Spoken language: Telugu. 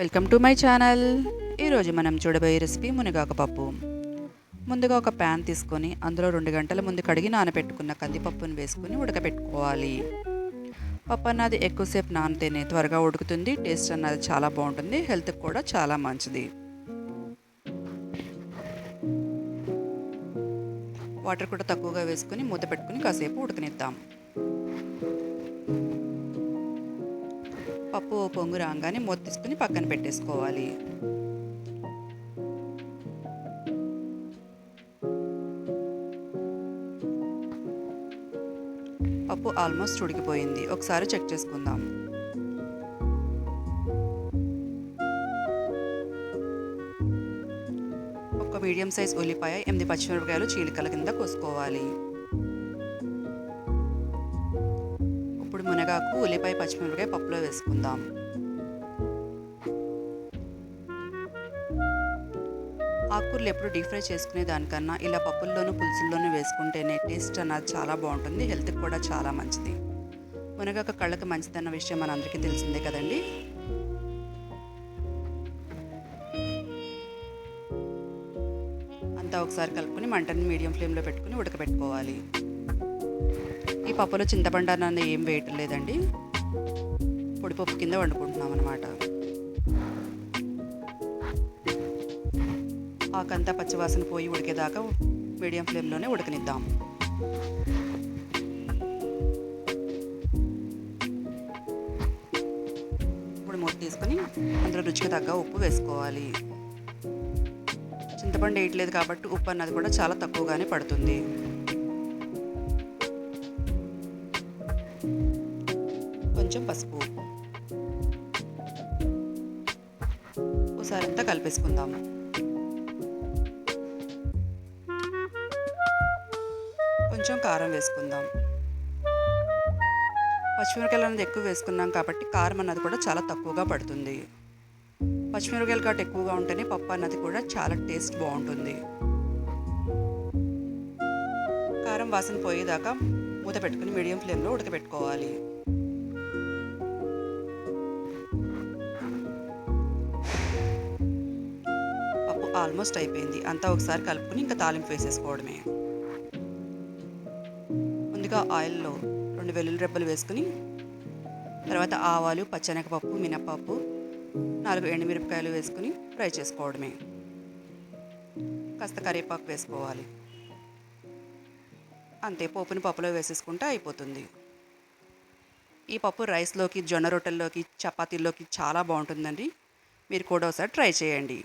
Welcome to my channel. ఈరోజు మనం చూడబోయే రెసిపీ మునగాకు పప్పు. ముందుగా ఒక ప్యాన్ తీసుకొని అందులో రెండు గంటల ముందు కడిగి నానబెట్టుకున్న కందిపప్పును వేసుకుని ఉడకబెట్టుకోవాలి. పప్పు అన్నది ఎక్కువసేపు నానితేనే త్వరగా ఉడుకుతుంది టేస్ట్ అన్నది చాలా బాగుంటుంది హెల్త్కి కూడా చాలా మంచిది. వాటర్ కూడా తక్కువగా వేసుకుని మూత పెట్టుకుని కాసేపు ఉడకనిద్దాం. పప్పు ఓ పొంగు రాగానే మూత తీసుకుని పక్కన పెట్టేసుకోవాలి. పప్పు ఆల్మోస్ట్ ఉడికిపోయింది. ఒకసారి చెక్ చేసుకుందాం. ఒక మీడియం సైజ్ ఉల్లిపాయ ఎనిమిది పచ్చిమిరపకాయలు చీలికల కింద కోసుకోవాలి. మునగాకు ఉల్లిపాయ పచ్చిమిరపకాయ పప్పులో వేసుకుందాం. ఆకుకూరలు ఎప్పుడు డీప్ ఫ్రై చేసుకునే దానికన్నా ఇలా పప్పుల్లోనూ పులుసుల్లోనూ వేసుకుంటేనే టేస్ట్ అన్నది చాలా బాగుంటుంది హెల్త్కి కూడా చాలా మంచిది. మునగాకు కళ్ళకు మంచిదన్న విషయం మనందరికీ తెలిసిందే కదండి. అంతా ఒకసారి కలుపుకొని మంటని మీడియం ఫ్లేమ్లో పెట్టుకుని ఉడకబెట్టుకోవాలి. ఈ పప్పులో చింతపండు అన్నది ఏం వేయటం లేదండి. పొడిపప్పు కింద వండుకుంటున్నాం అనమాట ఆకంతా పచ్చివాసన పోయి ఉడికేదాకా మీడియం ఫ్లేమ్లోనే ఉడకనిద్దాం. ఇప్పుడు మూత తీసుకొని అందులో రుచికి తగ్గ ఉప్పు వేసుకోవాలి. చింతపండు వేయట్లేదు కాబట్టి ఉప్పు అన్నది కూడా చాలా తక్కువగానే పడుతుంది. కొంచెం పసుపు ఒకసారి అంతా కలిపేసుకుందాం కొంచెం కారం వేసుకుందాం. పచ్చిమిరకాయలు అనేది ఎక్కువ వేసుకున్నాం కాబట్టి కారం అన్నది కూడా చాలా తక్కువగా పడుతుంది. పచ్చిమిరకాయలు కాబట్టి ఎక్కువగా ఉంటేనే పప్పు అన్నది కూడా చాలా టేస్ట్ బాగుంటుంది. కారం వాసన పోయేదాకా మూత పెట్టుకుని మీడియం ఫ్లేమ్లో ఉడకబెట్టుకోవాలి. ఆల్మోస్ట్ అయిపోయింది. అంతా ఒకసారి కలుపుకుని ఇంకా తాలింపు వేసేసుకోవడమే. ముందుగా ఆయిల్లో రెండు వెల్లుల్లి రెబ్బలు వేసుకుని తర్వాత ఆవాలు పచ్చనగపప్పు మినపప్పు నాలుగు ఎండుమిరపకాయలు వేసుకుని ఫ్రై చేసుకోవడమే. కాస్త కరివేపాకు వేసుకోవాలి. అంతే పోపుని పప్పులో వేసేసుకుంటే అయిపోతుంది. ఈ పప్పు రైస్లోకి జొన్న రొట్టెల్లోకి చపాతీల్లోకి చాలా బాగుంటుందండి. మీరు కూడా ఒకసారి ట్రై చేయండి.